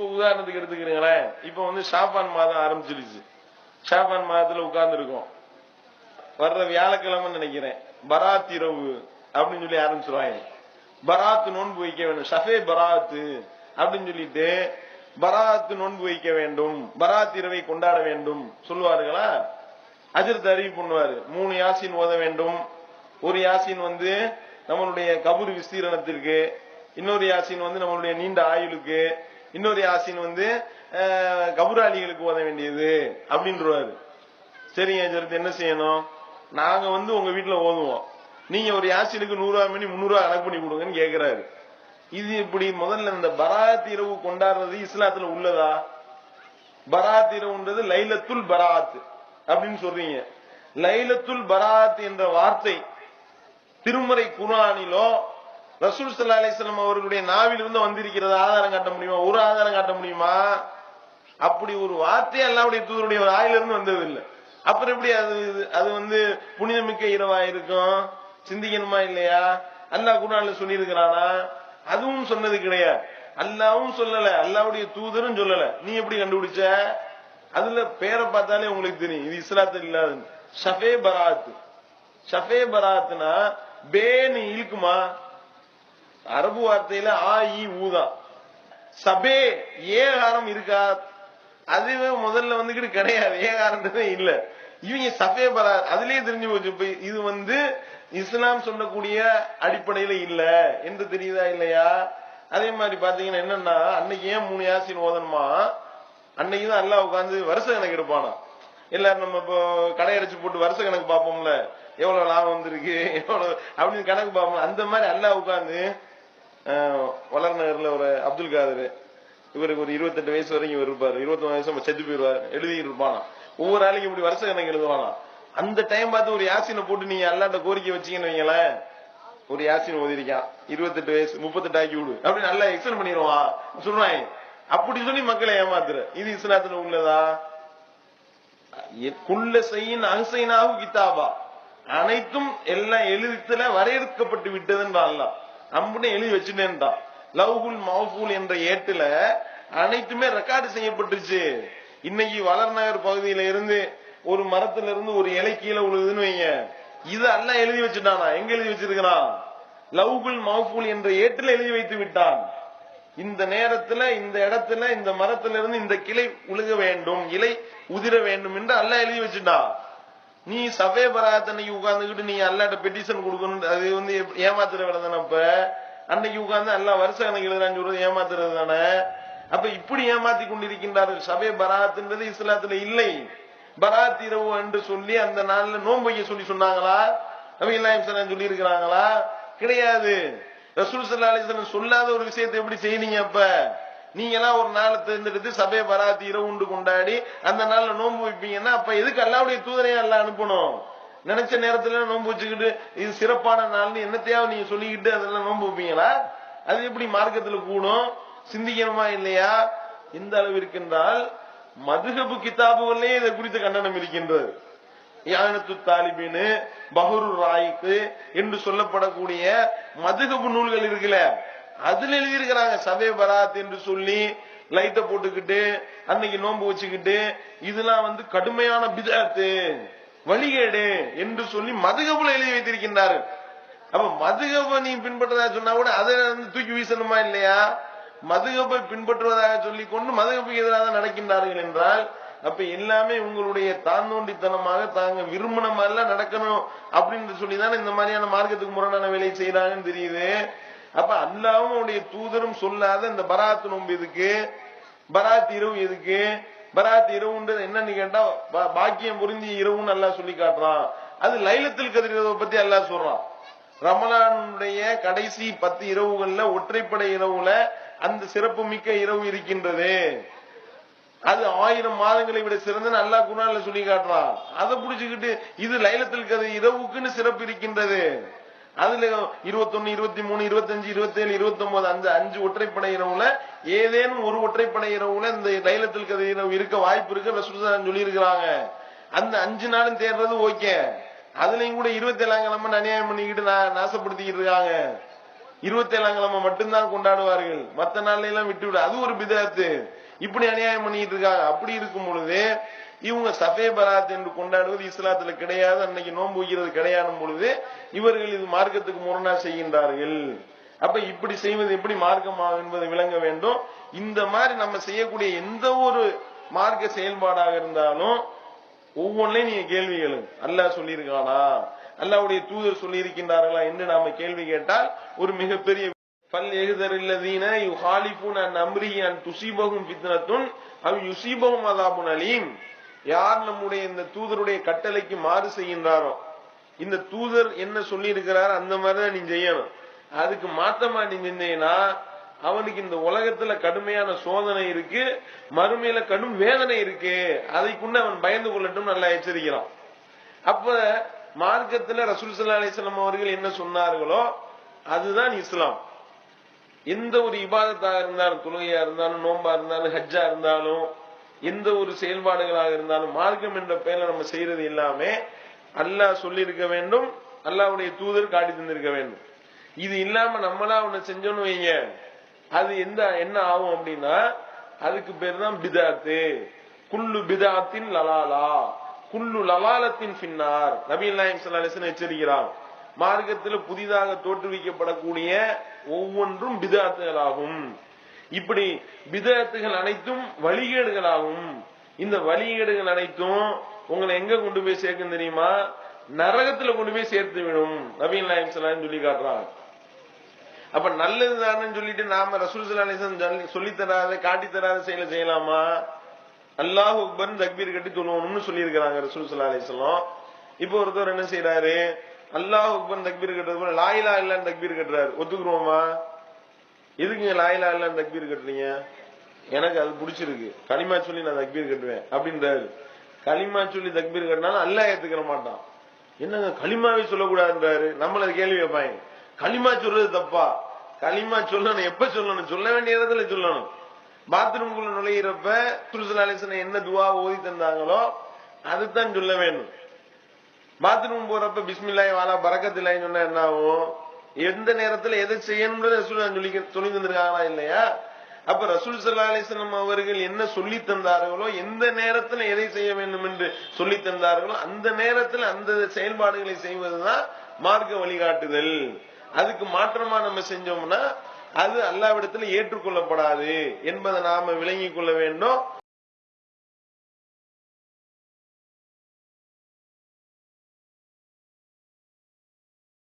இப்போ உதாரணத்துக்கு எடுத்துக்கிறீங்களேன். இப்ப வந்து ஷாபான் மாதம் ஆரம்பிச்சிருச்சு. ஷாபான் மாதத்துல உட்கார்ந்து இருக்கோம் வர்ற வியாழக்கிழமை நினைக்கிறேன். பராத் இரவு அப்படின்னு சொல்லி ஆரம்பிச்சிருவாங்க. பராத் நோன்பு வைக்க வேண்டும். சஃபே பராத்து அப்படின்னு சொல்லிட்டு பராத் நோன்பு வைக்க வேண்டும். பராத் இரவை கொண்டாட வேண்டும். சொல்லுவார்களா? அஜித் அறிவு பண்ணுவாரு. மூணு யாசின் ஓத வேண்டும். ஒரு யாசின் வந்து நம்மளுடைய கபூர் விஸ்தீரணத்திற்கு இன்னொரு யாசின் வந்து நம்மளுடைய நீண்ட ஆயுளுக்கு இன்னொரு யாசின் வந்து கபுராளிகளுக்கு ஓத வேண்டியது அப்படின்றவாரு. சரிங்க அஜரத் என்ன செய்யணும்? நாங்க வந்து உங்க வீட்டுல ஓதுவோம். நீங்க ஒரு யாசினுக்கு நூறுவா மணி பண்ணி கணக்கு பண்ணி கொடுங்கன்னு கேக்குறாரு. இது இப்படி முதல்ல இந்த பராத் இரவு கொண்டாடுறது இஸ்லாத்துல உள்ளதா? பராத் இரவுன்றது லைலத்துல் பராத் அப்படின்னு சொல்றீங்க. லைலத்துல் பராத் என்ற வார்த்தை திருமறை குரானிலோ ரசூல் சல்லா அலிஸ்லாம் அவர்களுடைய நாவிலிருந்து வந்திருக்கிறது ஆதாரம் காட்ட முடியுமா? ஒரு ஆதாரம் காட்ட முடியுமா? அப்படி ஒரு வார்த்தை அல்லாவுடைய தூதருடைய ஒரு ஆயிலிருந்து வந்தது இல்லை அப்புறம் எப்படி அது அது வந்து புனிதமிக்க இரவா இருக்கும்? சிந்திக்கணுமா இல்லையா? அல்லாஹ் குரான்ல சொல்லியிருக்கிறானா? அதுவும் சொன்னது கிடையாது. அல்லாவும் சொல்லல. அல்லாவுடைய தூதரும் சொல்லல. நீ எப்படி கண்டுபிடிச்ச? அதுல பேரை பார்த்தாலே உங்களுக்கு தெரியும். இது இஸ்லாத்தில் இல்லாத ஷஃபே பராத். ஷஃபே பராத்னா பேனு இழுக்குமா? அரபு வார்த்தையில ஆ இ ஊதான் சபே ஏகாரம் இருக்கா? அதுவே முதல்ல வந்துகிட்டு கிடையாது. ஏகாரன்றதே இல்ல. இவங்க சபே பரா அதுலயே தெரிஞ்சு போச்சு. இப்ப இது வந்து இஸ்லாம் சொல்லக்கூடிய அடிப்படையில இல்ல. என்று தெரியுதா இல்லையா? அதே மாதிரி பாத்தீங்கன்னா என்னன்னா அன்னைக்கு ஏன் மூணு யாசின் ஓதணுமா? அன்னைக்கு தான் எல்லாம் உட்காந்து வருஷ கணக்கு எடுப்பானா எல்லாரும் நம்ம இப்போ கடையடைச்சு போட்டு வருஷ கணக்கு பார்ப்போம்ல. எவ்வளவு லாபம் வந்திருக்கு? எவ்வளவு அப்படின்னு கணக்கு பார்ப்போம் அந்த மாதிரி எல்லாம் உட்காந்து வளர் நகர்ல ஒரு அப்துல் காதர் இவருக்கு ஒரு இருபத்தெட்டு வயசு வரைக்கும் இவர் இருப்பாரு. இருபத்தொன்னு வயசு நம்ம செத்து போயிருவாரு எழுதிட்டு இருப்பானா ஒவ்வொரு ஆளுக்கு இப்படி வருஷ கணக்கு எழுதுவானா? அந்த டைம் பார்த்து ஒரு யாசினை போட்டு நீங்க அல்லாட்ட கோரிக்கை வச்சீங்கன்னு வைங்களேன் ஒரு யாசின் ஓதிருக்கான் இருபத்தெட்டு வயசு முப்பத்தெட்டு ஆக்கி விடு. அப்படி நல்லா எக்ஸ்டன் பண்ணிடுவான். சொல்றாங்க அப்படி சொல்லி மக்களை ஏமாத்துற. இது இஸ்லாத்துல உள்ளதா? குள்ள செய்யின் அகசைனாகு கிதாபா அனைத்தும் எல்லாம் எழுத்துல வரையறுக்கப்பட்டு விட்டதுன்னு அல்லாஹ். அம்புன்னு எழுதி வச்சுட்டேன்டா லவ்குல் மௌஃபூல் என்ற ஏட்டுல அனைத்துமே ரெக்கார்டு செய்யப்பட்டுச்சு இன்னைக்கு வளர்நகர் பகுதியில இருந்து ஒரு மரத்துல இருந்து ஒரு இலை கீழே விழுதுன்னு வைங்க. இது அல்ல எழுதி வச்சுட்டானா எங்க எழுதி வச்சிருக்கிறான்? லவ்குல் மௌஃபூல் என்ற ஏட்டுல எழுதி வைத்து விட்டான். இந்த நேரத்துல இந்த இடத்துல இந்த மரத்துல இருந்து இந்த கிளை உழுக வேண்டும் இலை உதிர வேண்டும் என்று அல்ல எழுதி வச்சுட்டான் நீ சபை பராத் அன்னைக்கு உட்கார்ந்துகிட்டு நீ அல்லாட்ட பெட்டிஷன் கொடுக்கணும் அது வந்து ஏமாத்துற வேலை தானே அப்ப? அன்னைக்கு உட்கார்ந்து அல்லா வருஷ கணக்கு எழுதுறான்னு சொல்றது ஏமாத்துறது தானே? அப்ப இப்படி ஏமாத்தி கொண்டிருக்கின்றார்கள். சபே பராத்துன்றது இஸ்லாத்துல இல்லை. பராத் இரவு என்று சொல்லி அந்த நாள்ல நோன்பைய சொல்லி சொன்னாங்களா? நபி இல்லாஹிம் சொல்லி இருக்கிறாங்களா கிடையாது. ரசூல் சல்லா அலைஹி சொல்லாத ஒரு விஷயத்தை எப்படி செய்யறீங்க அப்ப? நீங்க எல்லாம் ஒரு நாளை தெரிஞ்சுக்கிட்டு சபை பராத் இரவு உண்டு கொண்டாடி அந்த நாள்ல நோன்பு வைப்பீங்கன்னா அப்ப எதுக்கு அல்லாவுடைய தூதரையே எல்லாம் அனுப்பணும்? நினைச்ச நேரத்துல நோன்பு வச்சுக்கிட்டு இது சிறப்பான நாள்னு என்னத்தையாவது நீங்க சொல்லிக்கிட்டு அதெல்லாம் நோன்பு வைப்பீங்களா? அது எப்படி மார்க்கத்துல கூடும்? சிந்திக்கணுமா இல்லையா? எந்த அளவு இருக்கின்றால் மதுகபு கிதாபுகளே இதை குறித்த கண்டனம் இருக்கின்றது. யானத்து தாலிபின் பஹரு ராய்க்கு என்று சொல்லப்படக்கூடிய மதுகபு நூல்கள் இருக்குல்ல அதுல எழுதியிருக்கிறாங்க சபை பராத் என்று சொல்லி லைட்ட போட்டுக்கிட்டு அன்னைக்கு நோன்பு வச்சுக்கிட்டு இதெல்லாம் வந்து கடுமையான பிதாத்து வழிகேடு என்று சொல்லி மதுகபுல எழுதி வைத்திருக்கின்றார்கள் அப்ப மதுகப நீ பின்பற்றதா சொன்னா கூட அதை வந்து தூக்கி வீசணுமா இல்லையா? மதுகப்பை பின்பற்றுவதாக சொல்லி கொண்டு மதுகப்புக்கு எதிராக நடக்கின்றார்கள் என்றால் அப்ப எல்லாமே உங்களுடைய தாந்தோண்டித்தனமாக தாங்க விரும்பின மாதிரிலாம் நடக்கணும் அப்படின்னு சொல்லி தானே இந்த மாதிரியான மார்க்கத்துக்கு முரணான வேலையை செய்யறாங்கன்னு தெரியுது. அப்ப அல்லாவும் அவனுடைய தூதரும் சொல்லாத இந்த பராத் நோன்பு இதுக்கு பராத் இரவு எதுக்கு? பராத் இரவுன்றது என்னன்னு கேட்டா பா- பாக்கியம் புரிஞ்சி இரவுன்னு அல்லாஹ் சொல்லி காட்டுறான். அது லைலத்தில் கதிர் பத்தி எல்லாம் சொல்றான். ரமலானுடைய கடைசி பத்து இரவுகள்ல ஒற்றைப்படை இரவுல அந்த சிறப்பு மிக்க இரவு இருக்கின்றது. அது ஆயிரம் மாதங்களை விட சிறந்த நல்லா குணால சொல்லி காட்டுறான். அதை புடிச்சுக்கிட்டு இது லைலத்தில் கதிர் இரவுக்குன்னு சிறப்பு இருக்கின்றது. அதுல இருபத்தொன்னு இருபத்தி மூணு இருபத்தஞ்சு இருபத்தேழு இருபத்தி ஒன்பது அந்த அஞ்சு ஒற்றைப்படை இரவுல ஏதேனும் ஒரு ஒற்றைப்படை இரவுல இந்த லைலத்தில் கதை இரவு இருக்க வாய்ப்பு இருக்கு ரசூலுல்லாஹ் சொல்லி இருக்கிறாங்க அந்த அஞ்சு நாளும் தேடுறது ஓகே. அதுலயும் கூட இருபத்தி ஏழாம் கிழமை அநியாயம் பண்ணிக்கிட்டு நாசப்படுத்திக்கிட்டு இருக்காங்க. இருபத்தி ஏழாம் கிழமை மட்டும்தான் கொண்டாடுவார்கள். மத்த நாள்ல எல்லாம் விட்டு விடு அது ஒரு பிதாத்து. இப்படி அநியாயம் பண்ணிட்டு இருக்காங்க. அப்படி இருக்கும் பொழுது இவங்க சஃபே பராத் என்று கொண்டாடுவது இஸ்லாத்துல கிடையாது அன்னைக்கு நோன்பு வைக்கிறது கிடையாது பொழுது இவர்கள் இது மார்க்கத்துக்கு முரணா செய்கின்றார்கள். அப்ப இப்படி செய்வது எப்படி மார்க்கமா என்பதை விளங்க வேண்டும். இந்த மாதிரி நம்ம செய்யக்கூடிய எந்த ஒரு மார்க்க செயல்பாடாக இருந்தாலும் ஒவ்வொன்றையும் நீங்க கேள்வி கேளுங்க. அல்லாஹ் சொல்லியிருக்கானா? அல்லாவுடைய தூதர் சொல்லி இருக்கின்றார்களா என்று நாம கேள்வி கேட்டால் ஒரு மிகப்பெரிய பல் எகுதரில்லதீன யுஹாலிஃபூன் அன் அம்ரி அன் துசிபகும் பித்னத்துன் அவ் யுசிபகும் அதாபுன் அலீம். யார் நம்முடைய இந்த தூதருடைய கட்டளைக்கு மாறு செய்கின்றாரோ இந்த தூதர் என்ன சொல்லி இருக்கிறார் அந்த மாதிரிதான் நீ செய்யணும். அதுக்கு மாத்தமா நீ செஞ்சீங்கன்னா அவனுக்கு இந்த உலகத்துல கடுமையான சோதனை இருக்கு மறுமையில கடும் வேதனை இருக்கு அதைக்குண்டு அவன் பயந்து கொள்ளட்டும் நல்லா எச்சரிக்கிறான். அப்ப மார்க்கத்துல ரசூல் சல்லா அலிஸ்லாம் அவர்கள் என்ன சொன்னார்களோ அதுதான் இஸ்லாம். எந்த ஒரு இபாதத்தாக இருந்தாலும் தொழுகையா இருந்தாலும் நோம்பா இருந்தாலும் ஹஜ்ஜா இருந்தாலும் எந்த ஒரு செயல்பாடுகளாக இருந்தாலும் மார்க்கம் என்ற பெயர்ல நம்ம செய்யறது எல்லாமே அல்லாஹ் சொல்லியிருக்க வேண்டும் அல்லாவுடைய தூதர் காட்டி தந்திருக்க வேண்டும். இது இல்லாம நம்மளா ஒண்ணு செஞ்சோம்னு வைங்க. அது எந்த என்ன ஆகும் அப்படின்னா அதுக்கு பேர் தான் பிதாத்து. குல்லு பிதாத்தின் லலாலா. குல்லு லலாலத்தின் பின்னார் நபீல் நாயம் சல்லாஹன் எச்சரிக்கிறான் மார்க்கத்தில் புதிதாக தோற்றுவிக்கப்படக்கூடிய ஒவ்வொன்றும் பிதாத்துகளாகும். இப்படி விதத்துகள் அனைத்தும் வழிகேடுகளாகும். இந்த வழிகேடுகள் அனைத்தும் உங்களை எங்க கொண்டு போய் சேர்க்கும் தெரியுமா? நரகத்துல கொண்டு போய் சேர்த்து விடும். நவீன் நாயம் சலான்னு சொல்லி காட்டுறாங்க. அப்ப நல்லது சொல்லிட்டு நாம ரசூல் சலாஹன் சொல்லி தராத காட்டி தராத செயலை செய்யலாமா? அல்லாஹ் உக்பர் தக்பீர் கட்டி தொழுவணும்னு சொல்லி இருக்கிறாங்க ரசூல் சல்லா அலிஸ்லாம் இப்போ ஒருத்தர் என்ன செய்யறாரு அல்லாஹ் அக்பர் தக்பீர் கட்டுறது போல லாயிலா இல்லன்னு தக்பீர் கட்டுறாரு. ஒத்துக்குருவோமா எதுக்குங்க லாயிலா இல்ல தக்பீர் கட்டுறீங்க? எனக்கு அது பிடிச்சிருக்கு. களிமா சொல்லி நான் தக்பீர் கட்டுவேன் அப்படின்றாரு. களிமா சொல்லி தக்பீர் கட்டினாலும் அல்லா ஏத்துக்கிற மாட்டான். என்னங்க களிமாவே சொல்லக்கூடாதுன்றாரு? நம்மள கேள்வி வைப்பாங்க களிமா சொல்றது தப்பா? களிமா சொல்லணும் எப்ப சொல்லணும்? சொல்ல வேண்டிய இடத்துல சொல்லணும். பாத்ரூம்குள்ள நுழையிறப்ப துருசலாலேசன என்ன துவா ஓதி தந்தாங்களோ அதுதான் சொல்ல வேணும். பாத்ரூம் போறப்ப பிஸ்மில்லாய் வாலா பறக்கத்தில்லாய் சொன்னா என்ன ஆகும் எந்த நேரத்துல எதை செய்யணும்னு ரசூல் சொல்லி சொல்லி தந்திருக்காங்களா இல்லையா? அப்ப ரசூல் சல்லா அலிஸ்லாம் அவர்கள் என்ன சொல்லி தந்தார்களோ எந்த நேரத்துல எதை செய்ய வேண்டும் என்று சொல்லி தந்தார்களோ அந்த நேரத்துல அந்த செயல்பாடுகளை செய்வதுதான் மார்க்க வழிகாட்டுதல். அதுக்கு மாற்றமா நம்ம செஞ்சோம்னா அது அல்லாவிடத்துல ஏற்றுக்கொள்ளப்படாது என்பதை நாம விளங்கிக் கொள்ள வேண்டும்.